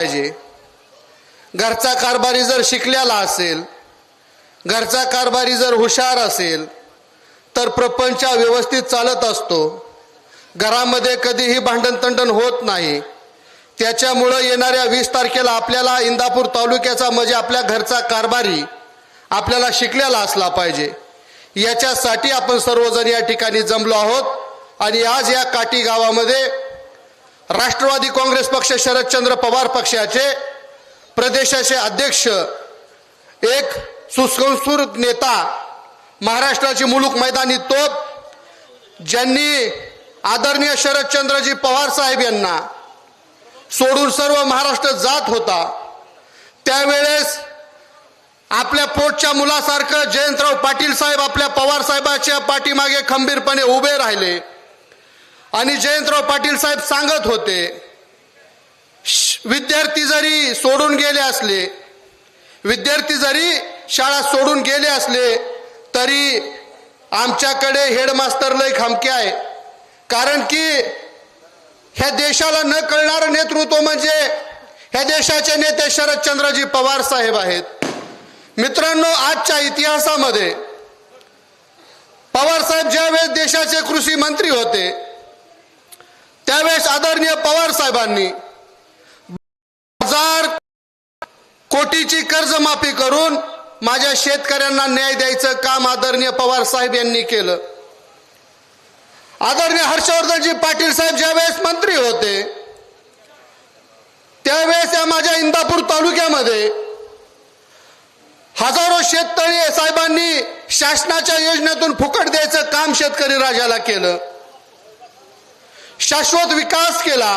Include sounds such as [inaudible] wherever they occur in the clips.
पाहिजे. घरचा कारभारी जर शिकलेला असेल घरचा कारभारी जर हुशार असेल तर प्रपंच व्यवस्थित चालत असतो. घरामध्ये कधीही भांडणतंडण होत नाही. त्याच्यामुळं येणाऱ्या वीस तारखेला आपल्याला इंदापूर तालुक्याचा म्हणजे आपल्या घरचा कारभारी आपल्याला शिकलेला असला पाहिजे. याच्यासाठी आपण सर्वजण या ठिकाणी जमलो आहोत. आणि आज या काटी गावामध्ये राष्ट्रवादी काँग्रेस पक्ष शरदचंद्र पवार पक्षाचे प्रदेशाचे अध्यक्ष एक सुसंस्कृत नेता महाराष्ट्राची मुलूक मैदानी तोप ज्यांनी आदरणीय शरदचंद्रजी पवार साहेब यांना सोडून सर्व महाराष्ट्र जात होता त्यावेळेस आपल्या पोटच्या मुलासारखं जयंतराव पाटील साहेब आपल्या पवार साहेबाच्या पाठीमागे खंबीरपणे उभे राहिले. आणि जयंतराव पाटील साहेब सांगत होते "श- विद्यार्थी जरी सोडून गेले असले विद्यार्थी जरी शाळा सोडून गेले असले तरी आमच्याकडे हेडमास्तर लय खामके आहे. कारण की ह्या देशाला न कळणारं नेतृत्व म्हणजे ह्या देशाचे नेते शरदचंद्रजी पवार साहेब आहेत. मित्रांनो आजच्या इतिहासामध्ये पवार साहेब ज्यावेळेस देशाचे कृषी मंत्री होते त्यावेळेस आदरणीय पवार साहेबांनी हजार कोटीची कर्जमाफी करून माझ्या शेतकऱ्यांना न्याय द्यायचं काम आदरणीय पवार साहेब यांनी केलं. आदरणीय हर्षवर्धनजी पाटील साहेब ज्यावेळेस मंत्री होते त्यावेळेस या माझ्या इंदापूर तालुक्यामध्ये हजारो शेततळी साहेबांनी शासनाच्या योजनेतून फुकट द्यायचं काम शेतकरी राजाला केलं. शाश्वत विकास केला.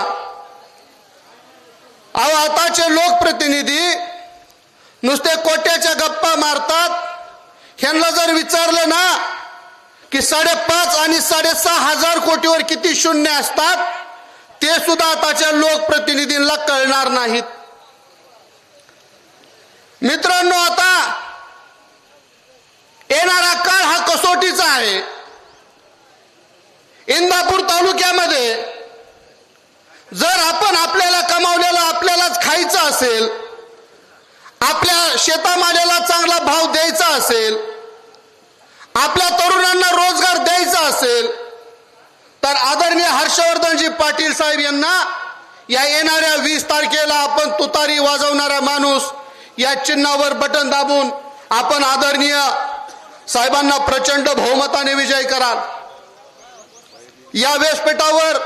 अहो आताचे लोकप्रतिनिधी नुसते कोट्याच्या गप्पा मारतात. ह्यांना जर विचारलं ना की साडेपाच आणि साडेसहा हजार कोटीवर किती शून्य असतात ते सुद्धा आताच्या लोकप्रतिनिधींना कळणार नाहीत. मित्रांनो आता येणारा काळ हा कसोटीचा आहे. इंदापूर तालुक्यामध्ये जर आपण आपल्याला कमावलेला आपल्यालाच खायचं असेल आपल्या शेतामाल्याला चांगला भाव द्यायचा असेल आपल्या तरुणांना रोजगार द्यायचा असेल तर आदरणीय हर्षवर्धनजी पाटील साहेब यांना या येणाऱ्या वीस तारखेला आपण तुतारी वाजवणारा माणूस या चिन्हावर बटन दाबून आपण आदरणीय साहेबांना प्रचंड बहुमताने विजय कराल. या व्यासपीठावर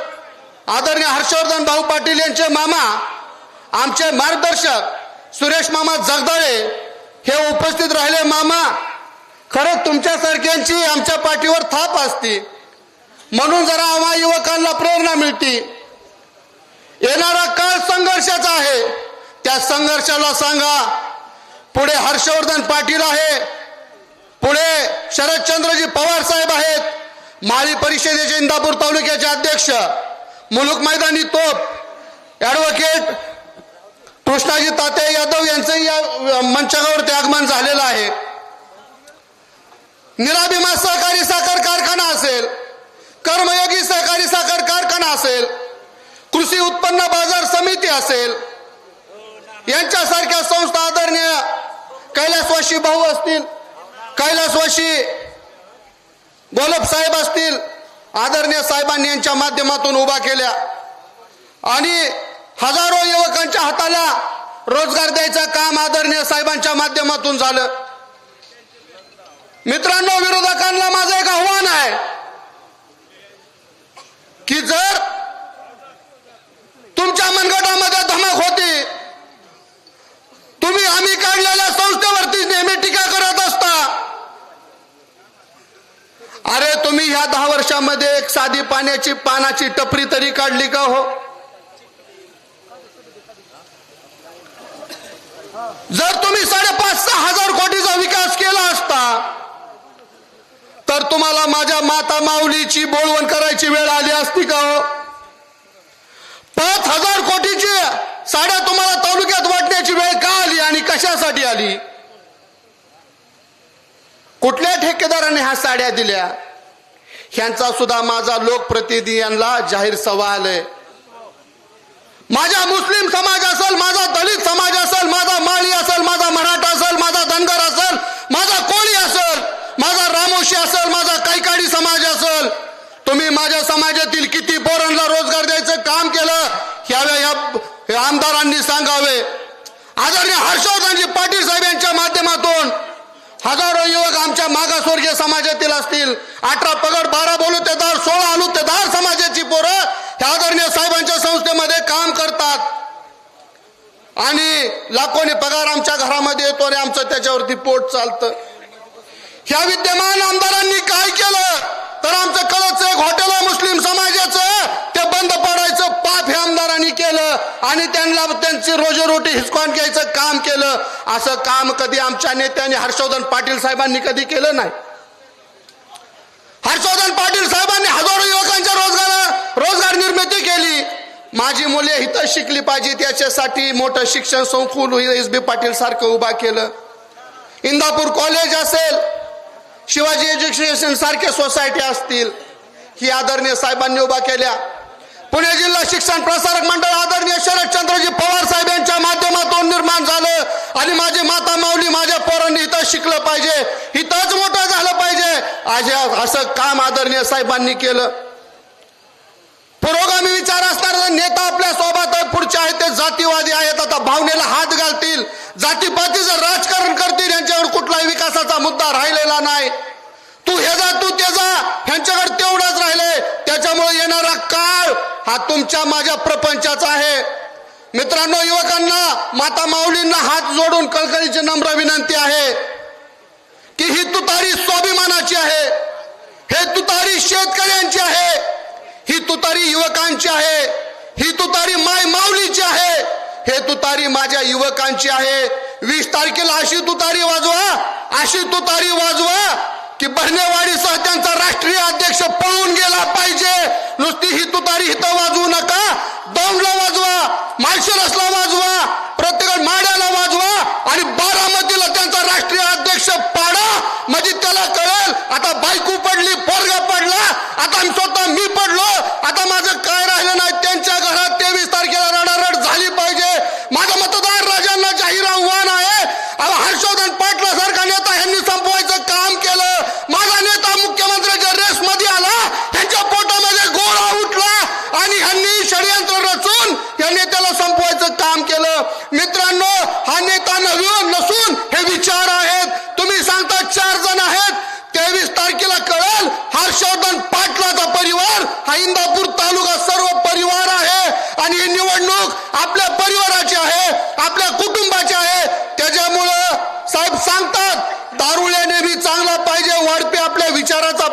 आदरणीय हर्षवर्धन भाऊ पाटील यांचे मामा आमचे मार्गदर्शक सुरेश मामा जगदाळे हे उपस्थित राहिले. मामा खरंच तुमच्यासारख्यांची आमच्या पाठीवर थाप असते. म्हणून जरा आम्हा युवकांना प्रेरणा मिळते. येणारा काळ संघर्षाचा आहे. त्या संघर्षाला सांगा पुढे हर्षवर्धन पाटील आहे पुढे शरदचंद्रजी पवार साहेब आहेत माळी परिषदेचे इंदापूर तालुक्याचे अध्यक्ष मुलुक मैदानी तोप ॲडव्होकेट कृष्णाजी ताते यादव यांचं या मंचावरती आगमन झालेलं आहे. निराभिमा सहकारी साखर कारखाना असेल कर्मयोगी सहकारी साखर कारखाना असेल कृषी उत्पन्न बाजार समिती असेल यांच्यासारख्या संस्था आदरणीय कैलासवाशी भाऊ असतील कैलासवाशी गोलब साहेब असतील आदरणीय साहेबांनी यांच्या माध्यमातून उभा केल्या. आणि हजारो युवकांच्या हाताला रोजगार द्यायचं काम आदरणीय साहेबांच्या माध्यमातून झालं. मित्रांनो विरोधकांना माझं एक आव्हान आहे की जर तुमच्या मनगटामध्ये धमक होती तुम्ही आम्ही काढलेल्या संस्थेवरती नेहमी टीका करत असता अरे तुम्ही ह्या दहा वर्षामध्ये एक साधी पाण्याची पानाची टपरी तरी काढली का हो? जर तुम्ही साडेपाच सहा हजार कोटीचा विकास केला असता तर तुम्हाला माझ्या माता माऊलीची बोलवण करायची वेळ आली असती का हो? पाच हजार कोटीची साड्या तुम्हाला तालुक्यात वाटण्याची वेळ का आली आणि कशासाठी आली? कुठल्या ठेकेदाराने ह्या साड्या दिल्या? ह्यांचा सुद्धा माझा लोकप्रतिनिधी यांना जाहीर सवाल आहे माझा मुस्लिम समाज असेल माझा दलित समाज असेल माझा माळी असेल माझा मराठा असेल माझा धनगर असेल माझा कोळी असेल माझा रामोशी असेल माझा कैकाडी समाज असेल. तुम्ही माझ्या समाजातील किती पोरांना रोजगार द्यायचं काम केलं ह्यावे या आमदारांनी सांगावे. आदरणीय हर्षवर्धनजी पाटील साहेब यांच्या माध्यमातून हजारो युवक आमच्या मागासवर्गीय समाजातील असतील. अठरा पगड बारा बोलुतेदार सोळा अनुतेदार समाजाची पोरं ह्या आदरणीय साहेबांच्या संस्थेमध्ये काम करतात. आणि लाखोनी पगार आमच्या घरामध्ये येतो आणि आमचं त्याच्यावरती पोट चालतं. ह्या विद्यमान आमदारांनी काय केलं? तर आमचं कळच एक हॉटेल आहे मुस्लिम समाजाचं ते बंद पडा पाप हे आमदारांनी केलं आणि त्यांना त्यांची रोजीरोटी हिसकावून घ्यायचं काम केलं. असं काम कधी आमच्या नेत्याने हर्षवर्धन पाटील साहेबांनी कधी केलं नाही. हर्षवर्धन पाटील साहेबांनी हजारो युवकांच्या रोजगार रोजगार निर्मिती केली. माझी मुले इथं शिकली पाहिजे त्याच्यासाठी मोठं शिक्षण संकुल एस बी पाटील सारखं उभा केलं. इंदापूर कॉलेज असेल शिवाजी एज्युकेशन सारखे सोसायटी असतील. ही आदरणीय साहेबांनी उभा केल्या. पुणे जिल्हा शिक्षण प्रसारक मंडळ आदरणीय शरदचंद्रजी पवार साहेब यांच्या माध्यमातून निर्माण झालं. आणि माझी माता माऊली माझ्या पोरांनी इथं शिकलं पाहिजे. इथंच मोठं झालं पाहिजे. असं काम आदरणीय साहेबांनी केलं. पुरोगामी विचार असणारा नेता आपल्यासोबत आहे पुढचे आहेत ते जातीवादी आहेत. आता भावनेला हात घालतील. जातीपातीचं राजकारण करतील. यांच्यावर कुठलाही विकासाचा मुद्दा राहिलेला नाही. तू हे जा तू ते जा. ह्यांच्याकडे तेवढंच राहिले त्याच्यामुळे येणारा काळ हा तुमच्या माझ्या प्रपंचाचा आहे. मित्रांनो युवकांना माता माऊलींना हात जोडून कळकळीची नम्र विनंती आहे की ही तुतारी स्वाभिमानाची आहे. हे तुतारी शेतकऱ्यांची आहे. ही तुतारी युवकांची आहे. ही तुतारी माय माऊलीची आहे. हे तुतारी माझ्या युवकांची आहे. वीस तारखेला अशी तुतारी वाजवा. अशी तुतारी वाजवा. की बहिणेवाडीसह त्यांचा राष्ट्रीय अध्यक्ष पळून गेला पाहिजे. नुसती ही तुतारी हिथं वाजवू नका. दौंडला वाजवा माळशिरसला वाजवा प्रत्येक माड्याला वाजवा आणि बारामतीला त्यांचा राष्ट्रीय अध्यक्ष पाडा. म्हणजे त्याला कळेल आता बायको पडली पोरगा पडला आता स्वतः मी पडलो आता माझं काय राहिलं नाही त्यांच्या घरात तेवीस तारखेला रडारड झाली पाहिजे माझं मतदार राजांना जाहीर आव्हान आहे अहो, हर्षवर्धन पाटला सारखा नेता ह्यांनी संपवायचं काम केलं माझा नेता मुख्यमंत्र्याच्या रेस मध्ये आला ह्यांच्या पोटामध्ये गोळा उठला आणि ह्यांनी षडयंत्र रचून या नेत्याला संपवायचं काम केलं मित्रांनो हा नेता नवीन नसून हे विचार आहेत. तुम्ही सांगता चार जण आहेत. तेवीस तारखेला कळेल हर्षवर्धन पाटलाचा परिवार हा इंदापूर तालुका सर्व परिवार आहे. आणि ही निवडणूक आपल्या परिवाराची आहे आपल्या कुटुंबाची आहे. त्याच्या साहेब सांगतात दारुल्याने बी चांगला पाहिजे वाढपे आपल्या विचाराचा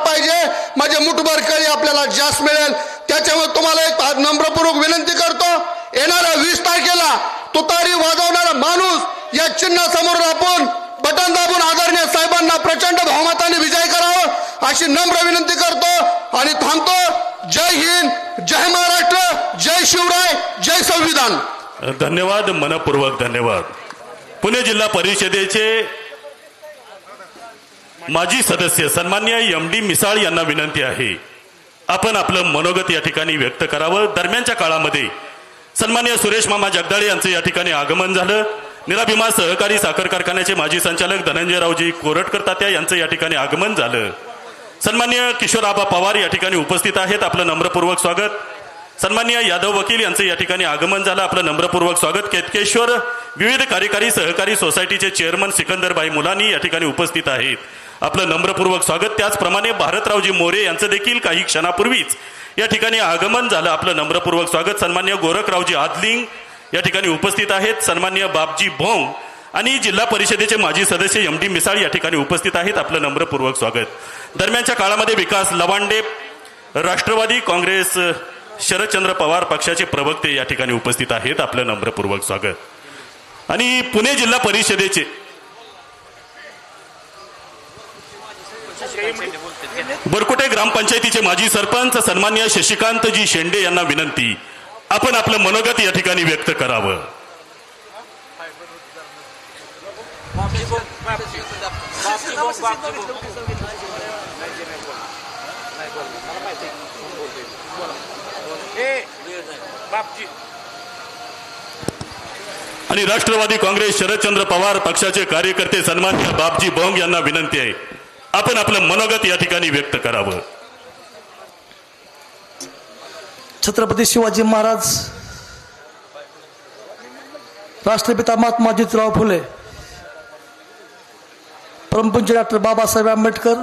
माझे मुठभर कळी आपल्याला जास्त मिळेल. त्याच्यामुळे तुम्हाला एक नम्रपूर्वक विनंती करतो. येणाऱ्या वीस तारखेला तुतारी वाजवणारा माणूस या चिन्हासमोर आपण बटन दाबून आदरणीय साहेबांना प्रचंड बहुमताने विजय करावं अशी नम्र विनंती करतो आणि थांबतो. जय हिंद जय महाराष्ट्र जय शिवराय जय संविधान. धन्यवाद मनपूर्वक धन्यवाद. पुणे जिल्हा परिषदेचे माजी सदस्य सन्मान्य एम डी मिसाळ यांना विनंती आहे. आपण आपलं मनोगत या ठिकाणी व्यक्त करावं. दरम्यानच्या काळामध्ये सन्मान्य सुरेश मामा जगदाळे यांचं या ठिकाणी आगमन झालं. निराभिमा सहकारी साखर कारखान्याचे माजी संचालक धनंजयरावजी कोरटकर तात्या यांचं या ठिकाणी आगमन झालं. सन्मान्य किशोरआबा पवार या ठिकाणी उपस्थित आहेत. आपलं नम्रपूर्वक स्वागत. सन्मान्य यादव वकील यांचं या ठिकाणी आगमन झालं. आपलं नम्रपूर्वक स्वागत. केतकेश्वर विविध कार्यकारी सहकारी सोसायटीचे चेअरमन सिकंदरबाई मुलानी या ठिकाणी उपस्थित आहेत. आपलं नम्रपूर्वक स्वागत. त्याचप्रमाणे भारतरावजी मोरे यांचं देखील काही क्षणापूर्वीच या ठिकाणी आगमन झालं. आपलं नम्रपूर्वक स्वागत. सन्मान्य गोरखरावजी आदलिंग या ठिकाणी उपस्थित आहेत. सन्मान्य बापजी भोंग आणि जिल्हा परिषदेचे माजी सदस्य एम डी मिसाळ या ठिकाणी उपस्थित आहेत. आपलं नम्रपूर्वक स्वागत. दरम्यानच्या काळामध्ये विकास लवांडे राष्ट्रवादी काँग्रेस शरदचंद्र पवार पक्षाचे प्रवक्ते या ठिकाणी उपस्थित आहेत. आपलं नम्रपूर्वक स्वागत. आणि पुणे जिल्हा परिषदेचे बरकुटे ग्रामपंचायतीचे माजी सरपंच सन्मान्य शशिकांतजी शेंडे यांना विनंती. आपण आपलं मनोगत या ठिकाणी व्यक्त करावं. आणि राष्ट्रवादी काँग्रेस शरदचंद्र पवार पक्षाचे कार्यकर्ते सन्मान्य बापजी बोंग यांना विनंती आहे. आपण आपलं मनोगत या ठिकाणी व्यक्त करावं. छत्रपती शिवाजी महाराज राष्ट्रपिता महात्मा ज्योतिराव फुले परमपुंज डॉक्टर बाबासाहेब आंबेडकर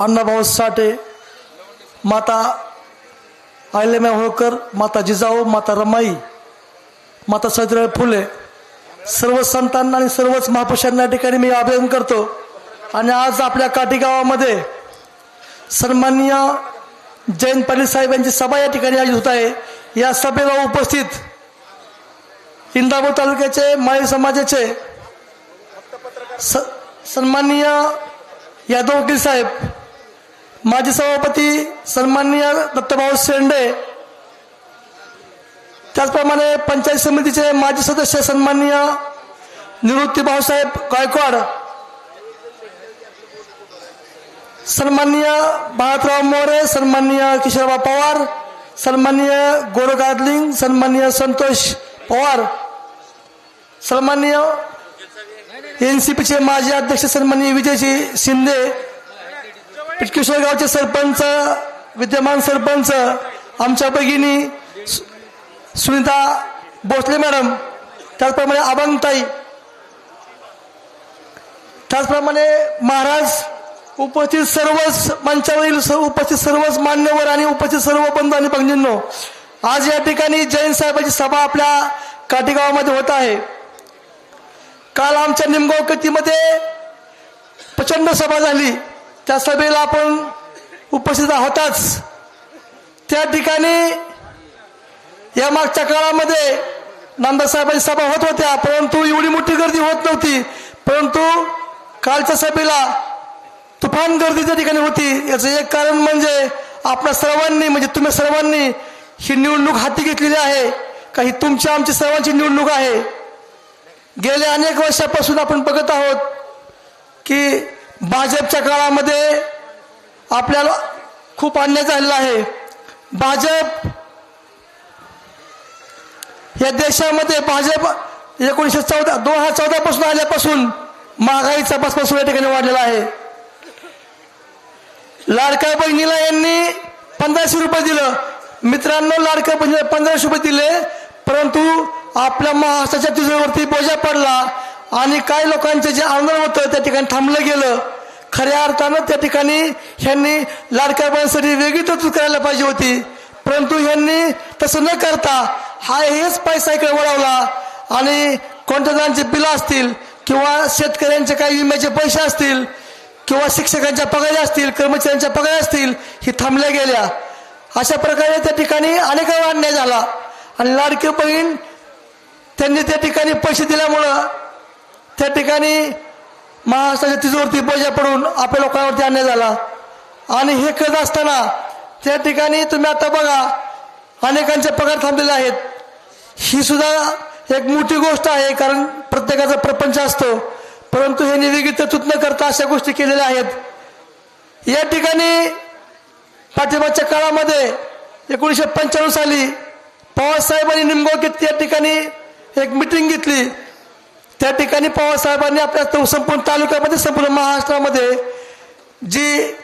अण्णाभाऊ साठे माता आयलेम्या होळकर माता जिजाऊ माता रमाई माता सत्यराव फुले सर्व संतांना आणि सर्वच महापुरुषांना या ठिकाणी मी अभिनंदन करतो. आणि आज आपल्या काठी गावामध्ये सन्माननीय जयंत पाटील साहेब यांची सभा या ठिकाणी आयोजित होत आहे. या सभेला उपस्थित इंदापूर तालुक्याचे माळी समाजाचे स सन्माननीय यादव वकील साहेब माजी सभापती सन्माननीय दत्तभाऊ शेंडे त्याचप्रमाणे पंचायत समितीचे माजी सदस्य सन्माननीय निवृत्ती भाऊसाहेब गायकवाड सन्माननीय भारतराव मोरे सन्माननीय किशोरबा पवार सन्माननीय गोड गादलिंग सन्माननीय संतोष पवार सन्माननीय एन सी पीचे माजी अध्यक्ष सन्माननीय विजयजी शिंदे किशोरगावचे गावचे सरपंच विद्यमान सरपंच आमच्या भगिनी सु- सुनीता भोसले मॅडम त्याचप्रमाणे अभंगताई त्याचप्रमाणे महाराज उपस्थित सर्वच मंचावरील स- उपस्थित सर्वच मान्यवर आणि उपस्थित सर्व बंधू आणि भगिनींनो आज या ठिकाणी जैन साहेबांची सभा आपल्या काटेगावामध्ये होत आहे. काल आमच्या निमगाव कतीमध्ये प्रचंड सभा झाली. त्या सभेला आपण उपस्थित होताच त्या ठिकाणी या मागच्या काळामध्ये नंदासाहेबांची सभा होत होत्या परंतु एवढी मोठी गर्दी होत नव्हती. परंतु कालच्या सभेला तुफान गर्दी त्या ठिकाणी होती. याचं एक कारण म्हणजे आपल्या सर्वांनी म्हणजे तुम्ही सर्वांनी ही निवडणूक हाती घेतलेली आहे का ही तुमची आमची सर्वांची निवडणूक आहे? गेल्या अनेक वर्षापासून आपण बघत आहोत की भाजपच्या काळामध्ये आपल्याला खूप अन्याय झालेला आहे. भाजप या देशामध्ये भाजप एकोणीसशे चौदा दोन हजार चौदा पासून आल्यापासून महागाईचा बसपासून या ठिकाणी वाढलेला आहे. लाडक्या बहिणीला यांनी पंधराशे रुपये दिलं. मित्रांनो लाडक्या बहिणीला पंधराशे रुपये दिले. परंतु आपल्या महाराष्ट्राच्या तिजोरीवरती बोजा पडला आणि काही लोकांचे जे आंदोलन होतं त्या ठिकाणी थांबलं गेलं. खऱ्या अर्थानं त्या ठिकाणी ह्यांनी लाडक्या बहिणीसाठी वेगळी तरतूद करायला पाहिजे होती. परंतु ह्यांनी तसं न करता हा हेच पैसा इकडे वळवला आणि कोणत्या जणांची बिलं असतील किंवा शेतकऱ्यांचे काही विम्याचे पैसे असतील किंवा शिक्षकांच्या पगारी असतील कर्मचाऱ्यांच्या पगारी असतील ही थांबल्या गेल्या. अशा प्रकारे त्या ठिकाणी अनेक अन्याय झाला. आणि लाडकी बहीण त्यांनी त्या ठिकाणी पैसे दिल्यामुळं त्या ठिकाणी महाराष्ट्राच्या तिजोरती बोजा पडून आपल्या लोकांवरती अन्याय झाला. आणि हे करत असताना त्या ठिकाणी तुम्ही आता बघा अनेकांचे पगार थांबलेले आहेत. ही सुद्धा एक मोठी गोष्ट आहे कारण प्रत्येकाचा प्रपंच असतो. परंतु हे वेगळी न करता अशा गोष्टी केलेल्या आहेत. या ठिकाणी पाठिंबाच्या काळामध्ये एकोणीसशे पंच्याण्णव साली पवारसाहेबांनी निमगाव या ठिकाणी एक मिटिंग घेतली. त्या ठिकाणी पवारसाहेबांनी आपल्या तो संपूर्ण तालुक्यामध्ये संपूर्ण महाराष्ट्रामध्ये जी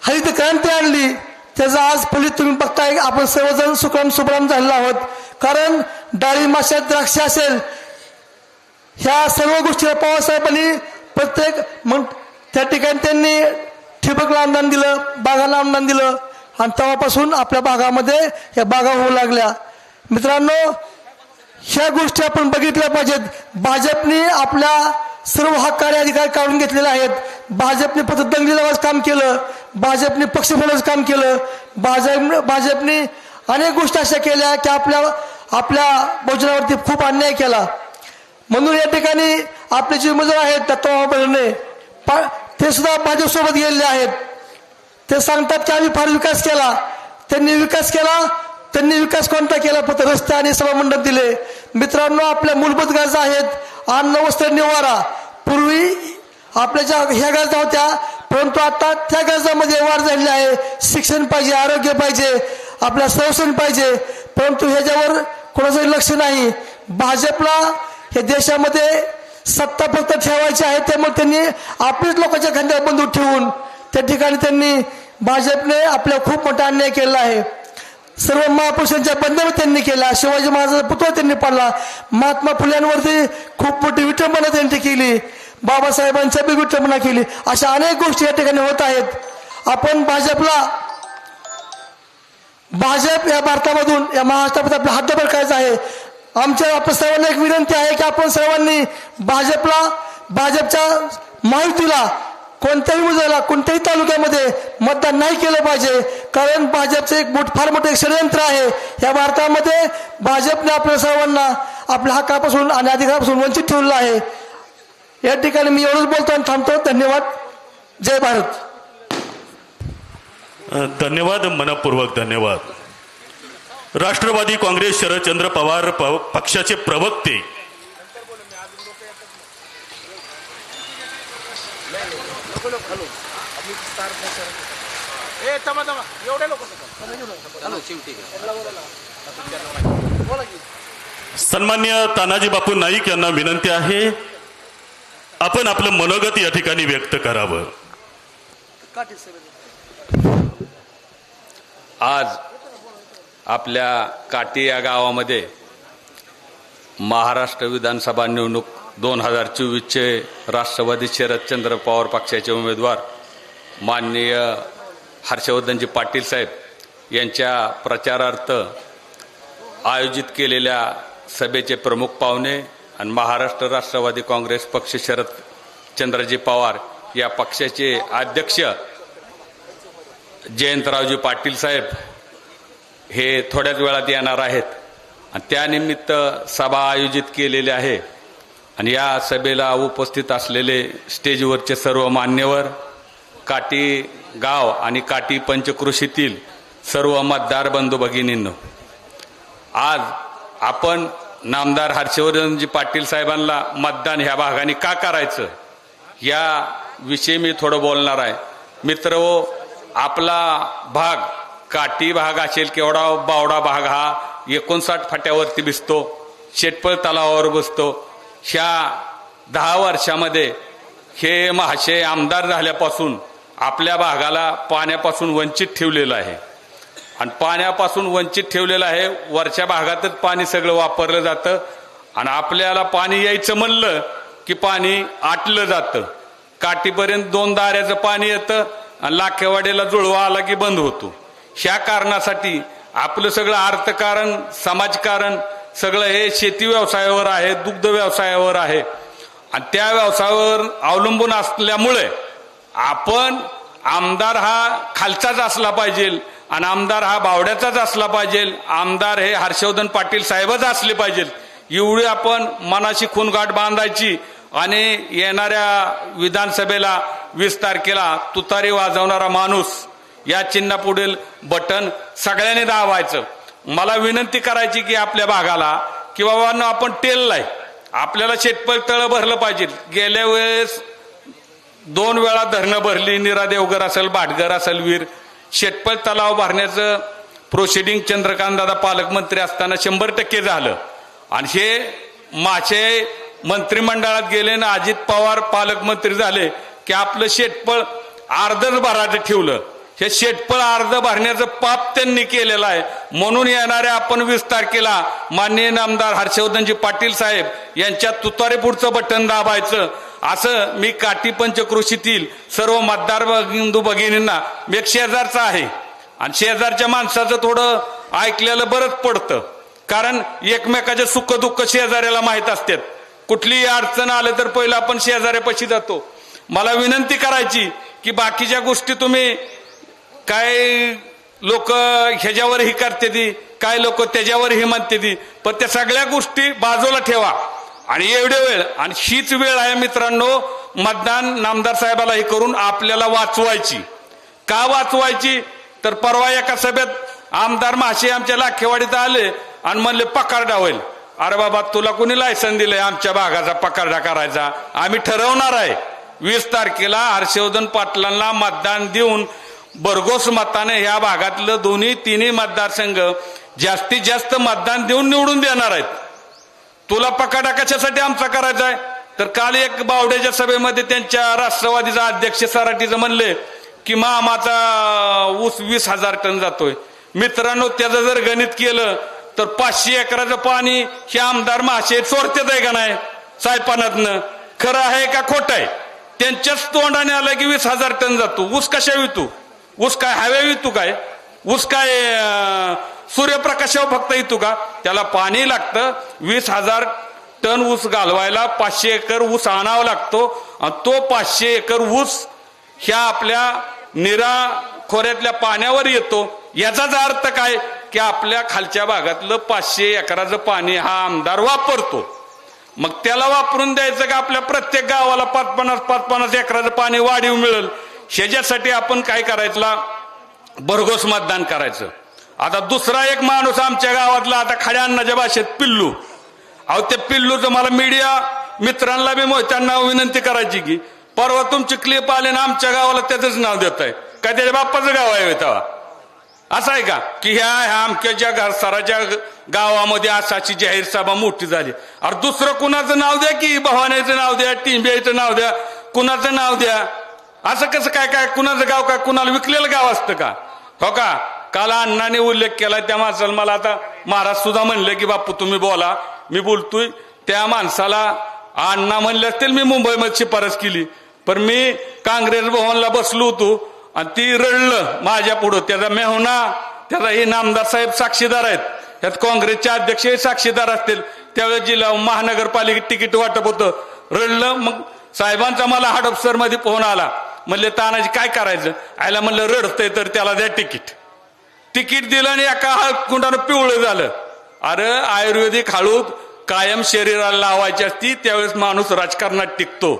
हरित क्रांती आणली त्याचा आज फलित तुम्ही बघताय आपण सर्वजण सुखराम सुखराम झालेलो आहोत. कारण डाळी माश्या द्राक्ष असेल ह्या सर्व गोष्टी पवारसाहेबांनी प्रत्येक मग त्या ठिकाणी त्यांनी ठिबकला अनुदान दिलं बागाला अनुदान दिलं. आणि तेव्हापासून आपल्या भागामध्ये या बागा होऊ लागल्या. मित्रांनो ह्या गोष्टी आपण बघितल्या पाहिजेत. भाजपने आपल्या सर्व हक्काने अधिकार काढून घेतलेले आहेत. भाजपने फक्त दंगली लावायचं काम केलं. भाजपने पक्ष फोडायचं काम केलं. भाजप भाजपने अनेक गोष्टी अशा केल्या की आपल्या आपल्या बहुजनावरती खूप अन्याय केला. म्हणून या ठिकाणी आपले जे मजूर आहेत दत्तबाबाने ते सुद्धा भाजपसोबत गेलेले आहेत. ते सांगतात की आम्ही फार विकास केला. त्यांनी विकास केला त्यांनी विकास कोणता केला? फक्त रस्ते आणि सभामंडप दिले. मित्रांनो आपल्या मूलभूत गरजा आहेत. अन्न वस्त्र निवारा. पूर्वी आपल्या ज्या ह्या गरजा होत्या परंतु आता त्या गरजामध्ये वाढ झालेली आहे. शिक्षण पाहिजे आरोग्य पाहिजे आपल्या संरक्षण पाहिजे. परंतु ह्याच्यावर कोणाचंही लक्ष नाही. भाजपला हे देशामध्ये सत्ता फक्त ठेवायची आहे त्यामुळे त्यांनी आपलीच लोकांच्या खांद्यावर बंदूक ठेवून त्या ठिकाणी त्यांनी भाजपने आपल्या खूप मोठा अन्याय केला आहे. सर्व महापुरुषांच्या बंदवर त्यांनी केला शिवाजी महाराजांचा पुतळा त्यांनी पाडला महात्मा फुल्यांवरती खूप मोठी विटंबना त्यांनी केली बाबासाहेबांच्या बी विटंबना केली अशा अनेक गोष्टी या ठिकाणी होत आहेत. आपण भाजपला भाजप या भारतामधून या महाराष्ट्रामध्ये आपला हद्दभर करायचा आहे. आमच्या आपल्या सर्वांना एक विनंती आहे की आपण सर्वांनी भाजपला भाजपच्या माहितीला कोणत्याही मुद्द्याला कोणत्याही तालुक्यामध्ये मतदान नाही केलं पाहिजे. कारण भाजपचं एक मोठ फार मोठं एक षडयंत्र आहे. या भारतामध्ये भाजपने आपल्या सर्वांना आपल्या हक्कापासून आणि अधिकारापासून वंचित ठेवलं आहे. या ठिकाणी मी एवढंच बोलतो आणि थांबतो. धन्यवाद. जय भारत. धन्यवाद मनपूर्वक धन्यवाद. राष्ट्रवादी काँग्रेस शरदचंद्र पवार प- पक्षाचे प्रवक्ते. सन्मान्य तानाजी बापू नाईक यांना विनंती आहे आपण आपलं मनोगत या ठिकाणी व्यक्त करावं. आज आपल्या काटी या गावामध्ये महाराष्ट्र विधानसभा निवडणूक दोन हजार चोवीसचे राष्ट्रवादी शरदचंद्र पवार पक्षाचे उमेदवार माननीय हर्षवर्धनजी पाटील साहेब यांच्या प्रचारार्थ आयोजित केलेल्या सभेचे प्रमुख पाहुणे आणि महाराष्ट्र राष्ट्रवादी काँग्रेस पक्ष शरद चंद्रजी पवार या पक्षाचे अध्यक्ष जयंतरावजी पाटील साहेब हे थोड्याच वेळात येणार आहेत. आणि त्यानिमित्त सभा आयोजित केलेली आहे. आणि या सभेला उपस्थित असलेले स्टेजवरचे सर्व मान्यवर काटी गाव आणि काटी पंचकृषीतील सर्व मतदार बंधू भगिनींनो आज आपण नामदार हर्षवर्धनजी पाटील साहेबांना मतदान ह्या भागाने का करायचं या विषयी मी थोडं बोलणार आहे. मित्र आपला भाग काटी भाग असेल केवढा बावडा भाग हा एकोणसाठ फाट्यावरती दिसतो. शेटपळ तलावावर बसतो. ह्या दहा वर्षामध्ये हे महाशय आमदार झाल्यापासून आपल्या भागाला पाण्यापासून वंचित ठेवलेलं आहे. आणि पाण्यापासून वंचित ठेवलेलं आहे वरच्या भागातच पाणी सगळं वापरलं जातं. आणि आपल्याला पाणी यायचं म्हणलं की पाणी आटलं जातं. काठीपर्यंत दोन दाऱ्याचं पाणी येतं आणि लाखेवाडीला जुळवा आला की बंद होतो. ह्या कारणासाठी आपलं सगळं अर्थकारण समाजकारण सगळं हे शेती व्यवसायावर आहे दुग्ध व्यवसायावर आहे. आणि त्या व्यवसायावर अवलंबून असल्यामुळे आपण आमदार हा खालचाच असला पाहिजे आणि आमदार हा बावड्याचाच असला पाहिजे. आमदार हे हर्षवर्धन पाटील साहेबच असले पाहिजे. एवढी आपण मनाशी खूनगाठ बांधायची आणि येणाऱ्या विधानसभेला वीस तारखेला तुतारी वाजवणारा माणूस या चिन्हापुढील बटन सगळ्यांनी दाबायचं. मला विनंती करायची की आपल्या भागाला की बाबा आपण टेललाय आपल्याला शेतपळ तळ भरलं पाहिजे. गेल्या वेळेस दोन वेळा धरणं भरली निरा देवगर असेल भाटघर असेल वीर. शेतपळ तलाव भरण्याचं प्रोसिडिंग चंद्रकांत दादा पालकमंत्री असताना शंभर टक्के झालं. आणि हे मासे मंत्रिमंडळात गेले ना अजित पवार पालकमंत्री झाले की आपलं शेतपळ अर्धच भरायचं ठेवलं. हे शेटपळ अर्ज भरण्याचं पाप त्यांनी केलेलं आहे. म्हणून येणाऱ्या आपण वीस तारखेला माननीय नामदार हर्षवर्धनजी पाटील साहेब यांच्या तुतारेपूरचं पुढचं बटन दाबायचं. असं मी काठीपंचकृषीतील सर्व मतदार हिंदू भगिनींना मी एक शेजारचा आहे. आणि शेजारच्या माणसाचं थोडं ऐकलेलं बरंच पडतं. कारण एकमेकाचे सुख दुःख शेजाऱ्याला माहीत असतात. कुठलीही अडचण आलं तर पहिलं आपण शेजाऱ्यापाशी जातो. मला विनंती करायची की बाकीच्या गोष्टी तुम्ही काय लोक ह्याच्यावर ही करते ती काय लोक त्याच्यावरही म्हणते ती. पण त्या सगळ्या गोष्टी बाजूला ठेवा. आणि एवढे वेळ आणि हीच वेळ आहे मित्रांनो मतदान नामदार साहेबाला हे करून आपल्याला वाचवायची. का वाचवायची? तर परवा एका सभेत आमदार महाशे आमच्या लाखेवाडीत आले आणि म्हणले पकारडा होईल. अरे बाबा तुला कोणी लायसन दिलंय? आमच्या भागाचा पकारडा करायचा. आम्ही ठरवणार आहे. वीस तारखेला हर्षवर्धन पाटलांना मतदान देऊन भरघोस मताने ह्या भागातलं दोन्ही तिन्ही मतदारसंघ जास्तीत जास्त मतदान देऊन निवडून देणार आहेत. तुला पकाडा कशासाठी आमचा करायचा आहे? तर काल एक बावड्याच्या सभेमध्ये त्यांच्या राष्ट्रवादीचा अध्यक्ष सराटीचं म्हणले की मामाचा ऊस वीस हजार टन जातोय. मित्रांनो त्याचं जर गणित केलं तर पाचशे एकराचं पाणी हे आमदार महाशय चोरतेच आहे का नाही? सायपानातनं खरं आहे का खोटं आहे? त्यांच्याच तोंडाने आलं की वीस हजार टन जातो. ऊस कशा वितू ऊस काय हवे वितू काय? ऊस काय सूर्यप्रकाशावर फक्त येतो का? त्याला पाणी लागतं. वीस हजार टन ऊस घालवायला पाचशे एकर ऊस आणावा लागतो. आणि तो पाचशे एकर ऊस ह्या आपल्या निरा खोऱ्यातल्या पाण्यावर येतो. याचाच अर्थ काय? की आपल्या खालच्या भागातलं पाचशे एकराचं पाणी हा आमदार वापरतो. मग त्याला वापरून द्यायचं का? आपल्या प्रत्येक गावाला पाच पन्नास पाच पन्नास एकराचं पाणी वाढीव मिळेल. ह्याच्यासाठी आपण काय करायचं भरघोस मतदान करायचं. आता दुसरा एक माणूस आमच्या गावातला आता खड्या अन्नाच्या भाषेत पिल्लू. अहो ते पिल्लूचं मला मीडिया मित्रांना बी मो- त्यांना विनंती करायची की परवा तुमची क्लिप आली ना आमच्या गावाला त्याचंच नाव देत आहे काय त्याच्या बाप्पाचं गाव आहे तेव्हा? असं आहे का? की ह्या ह्या अमक्याच्या घर सराच्या गावामध्ये असाची जाहीर सभा मोठी झाली. अरे दुसरं कुणाचं नाव द्या की भवानीचं नाव द्या टिंबियाचं नाव द्या कुणाचं नाव द्या? असं कसं काय काय कुणाचं गाव काय कुणाला विकलेलं गाव असतं का? हो का? काल अण्णाने उल्लेख केला त्या माणसाला मला आता महाराज सुद्धा म्हणले की बापू तुम्ही बोला मी बोलतोय. त्या माणसाला अण्णा म्हणले असतील मी मुंबईमध्ये शिफारस केली. पण मी काँग्रेस भवनला बसलो होतो आणि ती रडलं माझ्या पुढं. त्याचा मेहुणा त्याचा हे नामदार साहेब साक्षीदार आहेत. त्यात काँग्रेसचे अध्यक्ष साक्षीदार असतील. त्यावेळेस जिल्हा महानगरपालिकेत तिकीट वाटप होतं. रडलं मग साहेबांचा मला हडपसरमध्ये फोन आला. म्हणले तानाजी काय करायचं? आयला म्हणलं रडतंय तर त्याला द्या तिकीट. तिकीट दिलं आणि एका कुंडानं पिवळं झालं. अरे आयुर्वेदिक हळूद कायम शरीराला लावायची असती त्यावेळेस माणूस राजकारणात टिकतो.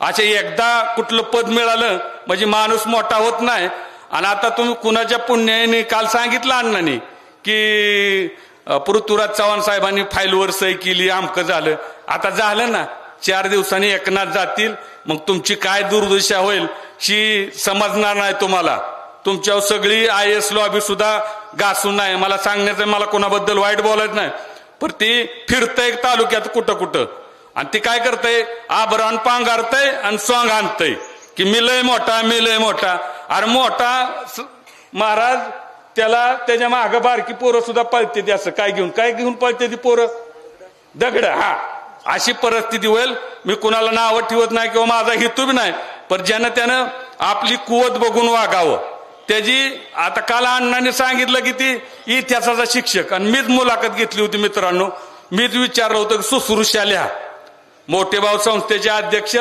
असे एकदा कुठलं पद मिळालं म्हणजे माणूस मोठा होत नाही. आणि आता तुम्ही कुणाच्या पुण्याने काल सांगितलं अण्णांनी की पृथ्वीराज चव्हाण साहेबांनी फाईलवर सही केली आमकं झालं. आता झालं ना. चार दिवसांनी एकनाथ जातील मग तुमची काय दुर्दशा होईल शी समजणार नाही तुम्हाला. तुमच्यावर सगळी आय एस लॉबी सुद्धा घासून नाही. मला सांगण्याचं मला कोणाबद्दल वाईट बोलायचं नाही. पण ती फिरतंय तालुक्यात कुठं कुठं. आणि ती काय करतंय? आभरण पांघारतय आणि सॉंग आणतंय. की मी लय मोठा मी लय मोठा. अरे मोठा महाराज त्याला त्याच्या मागं बारकी पोरं सुद्धा पळते ते असं. काय घेऊन काय घेऊन पळते ती पोरं? दगड हा. अशी परिस्थिती होईल मी कुणाला नावं ठेवत नाही किंवा माझा हेतू बी नाही पण ज्यानं त्यानं आपली कुवत बघून वागावं. त्याची आता काल अण्णाने सांगितलं की ती इतिहासाचा शिक्षक आणि मीच मुलाखत घेतली होती मित्रांनो. मीच विचारलं होतं की सुश्रुषा लिहा. मोठे भाऊ संस्थेचे अध्यक्ष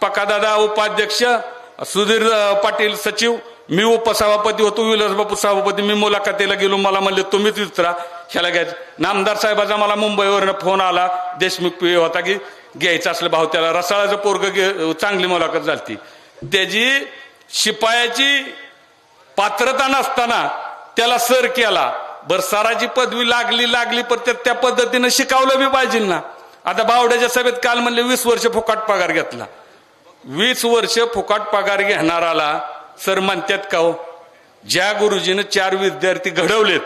पकादादा उपाध्यक्ष सुधीर पाटील सचिव मी उपसभापती होतो विलासबापू सभापती मी मुलाखतीला गेलो मला म्हणले तुम्हीच विचारा ह्याला घ्यायचं. नामदार साहेबाचा मला मुंबईवरनं फोन आला देशमुख पी होता की घ्यायचं असलं भाऊ त्याला रसाळाचं पोरग चांगली मुलाखत झाली त्याची शिपायाची पात्रता नसताना त्याला सर केला. बरसाराची पदवी लागली लागली पण त्या- त्या पद्धतीनं शिकावलं बी पाहिजे ना. आता बावड्याच्या सभेत काल म्हणले वीस वर्ष फुकाट पगार घेतला. वीस वर्ष फुकाट पगार घेणाराला सर म्हणतात का हो ज्या गुरुजीनं चार विद्यार्थी घडवलेत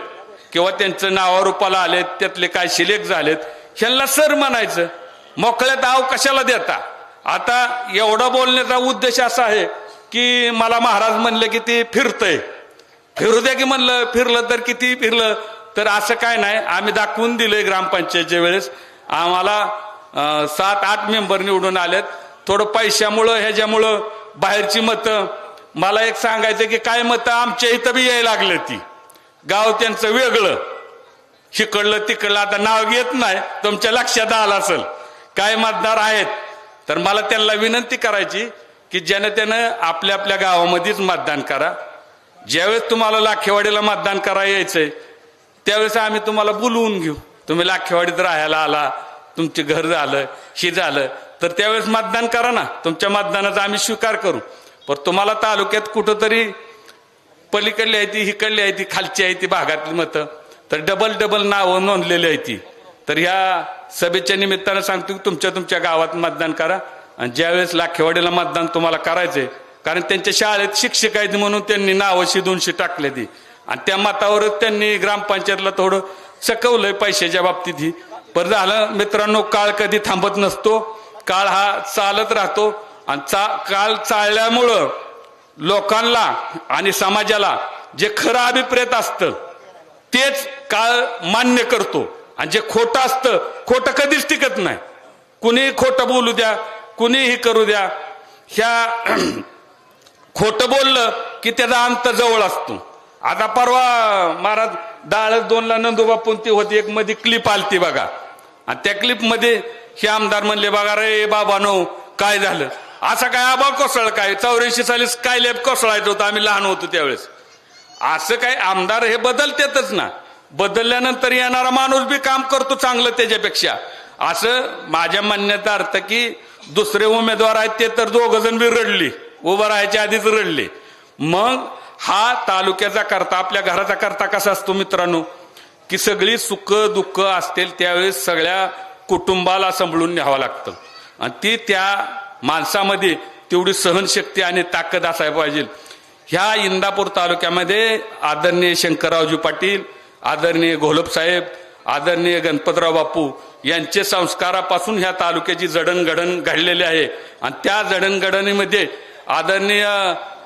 किंवा त्यांचं नावारूपाला आलेत त्यातले काय शिलेख झालेत ह्यांना सर म्हणायचं मोकळ्यात आव कशाला देता? आता एवढा बोलण्याचा उद्देश असा आहे की मला महाराज म्हणले की ते फिरतय. फिरू द्या की म्हणलं फिरलं तर किती फिरलं तर असं काय नाही. आम्ही दाखवून दिलंय ग्रामपंचायतच्या वेळेस. आम्हाला सात आठ मेंबर निवडून आलेत. थोडं पैशामुळं ह्याच्यामुळं बाहेरची मतं. मला एक सांगायचं की काय मतं आमच्या इथं बी यायला लागलं ती. गाव त्यांचं वेगळं. शिकडलं तिकडलं आता नाव घेत नाही. तुमच्या लक्षात आलं असेल. काय मतदार आहेत? तर मला त्यांना विनंती करायची की ज्यानं त्यानं आपल्या आपल्या गावामध्येच मतदान करा. ज्यावेळेस तुम्हाला लाखेवाडीला मतदान करा यायचंय त्यावेळेस आम्ही तुम्हाला बोलवून घेऊ. तुम्ही लाखेवाडीत राहायला आला तुमचे घर झालं हे झालं तर त्यावेळेस मतदान करा ना. तुमच्या मतदानाचा आम्ही स्वीकार करू. पण तुम्हाला तालुक्यात कुठंतरी पलीकडली आहे ती हिकडली आहे ती खालची आहे ती भागातली मतं. तर डबल डबल नावं नोंदलेली आहे ती. तर ह्या सभेच्या निमित्तानं सांगतो की तुमच्या तुमच्या गावात मतदान करा. आणि ज्यावेळेस लाखेवाडीला मतदान तुम्हाला करायचंय कारण त्यांच्या शाळेत शिक्षक आहेत म्हणून त्यांनी नावशी दोनशे टाकले ती आणि त्या मतावरच त्यांनी ग्रामपंचायतला थोडं सकवलंय पैशाच्या बाबतीत ही. पर झालं मित्रांनो काळ कधी थांबत नसतो. काळ हा चालत राहतो. आणि चा काळ चालल्यामुळं लोकांना आणि समाजाला जे खरं अभिप्रेत असतं तेच काळ मान्य करतो. आणि जे खोटं असतं खोटं कधीच टिकत नाही. कुणी खोटं बोलू द्या कुणीही करू द्या. ह्या [clears throat] खोटं बोललं की त्याचा अंत जवळ असतो. आता परवा महाराज डाळ दोनला नंदोबा ती होती एक मध्ये क्लिप आलती बघा. आणि त्या क्लिपमध्ये हे आमदार म्हणले बघा रे बाबा नो काय झालं? असं काय आबा कोसळ काय? चौऱ्याऐंशी साली स्कायलॅब कोसळायचं होतं? आम्ही लहान होतो त्यावेळेस. असं काय आमदार हे बदलतेतच ना. बदलल्यानंतर येणारा माणूस बी काम करतो चांगलं त्याच्यापेक्षा. असं माझ्या मान्यता अर्थ की दुसरे उमेदवार आहेत ते तर दोघ जण बी रडली. उभं राहायच्या आधीच रडले. मग हा तालुक्याचा करता आपल्या घराचा करता कसा असतो मित्रांनो? की सगळी सुख दुःख असतील त्यावेळेस सगळ्या कुटुंबाला सांभाळून न्यावं लागतं. आणि ती त्या माणसामध्ये तेवढी सहनशक्ती आणि ताकद असायला पाहिजे. ह्या इंदापूर तालुक्यामध्ये आदरणीय शंकररावजी पाटील आदरणीय घोलपसाहेब आदरणीय गणपतराव बापू यांचे संस्कारापासून ह्या तालुक्याची जडणघडण घडलेली आहे. आणि त्या जडणघडणीमध्ये आदरणीय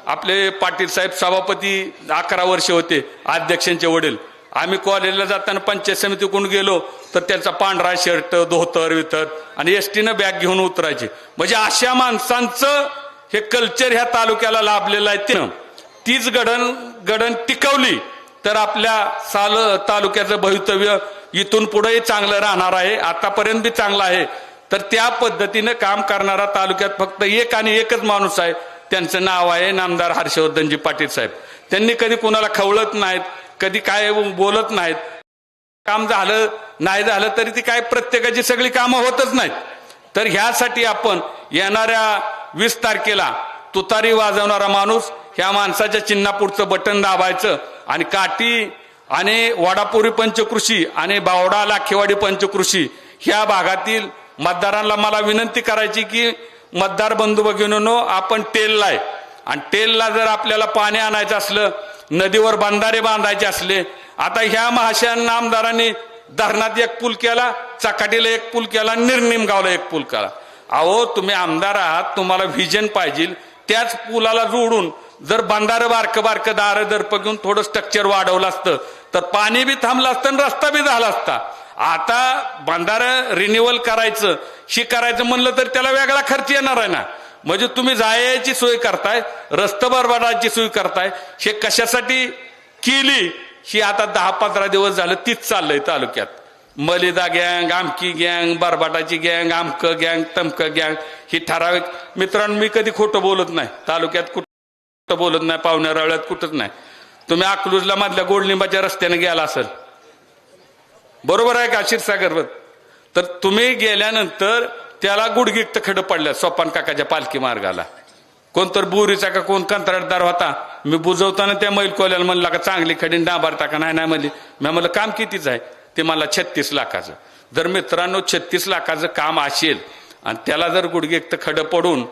आपले पाटील साहेब सभापती अकरा वर्ष होते अध्यक्षांचे वडील. आम्ही कॉलेजला जाताना पंचायत समितीकडून गेलो तर त्यांचा पांढरा शर्ट धोतर वितर आणि एसटीनं बॅग घेऊन उतरायचे. म्हणजे अशा माणसांचं हे कल्चर ह्या तालुक्याला लाभलेलं आहे. तिनं तीच गडण गडण टिकवली तर आपल्या साल तालुक्याचं भवितव्य इथून पुढेही चांगलं राहणार आहे आतापर्यंत बी चांगलं आहे. तर त्या पद्धतीनं काम करणारा तालुक्यात फक्त एक आणि एकच माणूस आहे. त्यांचं नाव आहे नामदार हर्षवर्धनजी पाटील साहेब. त्यांनी कधी कुणाला खवळत नाहीत. कधी काय बोलत नाहीत. काम झालं नाही झालं तरी ती काय प्रत्येकाची सगळी कामं होतच नाहीत. तर ह्यासाठी आपण येणाऱ्या वीस तारखेला तुतारी वाजवणारा माणूस ह्या माणसाच्या चिन्हापुढचं बटन दाबायचं आणि काठी आणि वाडापुरी पंचकृषी आणि बावडा लाखेवाडी पंचकृषी ह्या भागातील मतदारांना मला विनंती करायची की मतदार बंधू भगिनीनो आपण टेलला आहे. आणि टेलला जर आपल्याला पाणी आणायचं असलं नदीवर बंधारे बांधायचे असले. आता ह्या महाशयान आमदारांनी धरणात एक पूल केला चकाटीला एक पूल केला निर्निम गावला एक पूल केला. अहो तुम्ही आमदार आहात तुम्हाला व्हिजन पाहिजे. त्याच पुलाला जोडून जर बंधारं बारकं बारकं दारं दर्प घेऊन थोडं स्ट्रक्चर वाढवलं असतं तर पाणी बी थांबलं असतं आणि रस्ता बी झाला असता. आता बंधारं रिन्युअल करायचं हे करायचं म्हणलं तर त्याला वेगळा खर्च येणार आहे ना. म्हणजे तुम्ही जायची सोय करताय रस्ता बरबाडाची सोय करताय हे कशासाठी केली? ही आता दहा पंधरा दिवस झालं तीच चाललंय तालुक्यात. मलिदा गँग आमकी गँग बरबाटाची गँग आमक गँग तमक गँग ही ठराविक मित्रांनो मी कधी खोटं बोलत नाही. तालुक्यात कुठं बोलत नाही पाहुण्या रवळ्यात कुठंच नाही. तुम्ही अकलूजला मधल्या गोडलिंबाच्या रस्त्याने गेला असेल. बरोबर आहे का क्षीरसागरवर तर तुम्ही गेल्यानंतर त्याला गुडगिक्त खडं पडलं सोपान काकाच्या पालखी मार्गाला. कोणतर बोरीचा का कोण कंत्राटदार होता मी बुजवताना त्या मैल कोल्याला म्हणला का चांगली खडीन डांबार टाका नाही नाही म्हणली. मी म्हणलं काम कितीच आहे? ते मला छत्तीस लाखाचं. जर मित्रांनो छत्तीस लाखाचं काम असेल आणि त्याला जर गुडगिक्त खडं पडून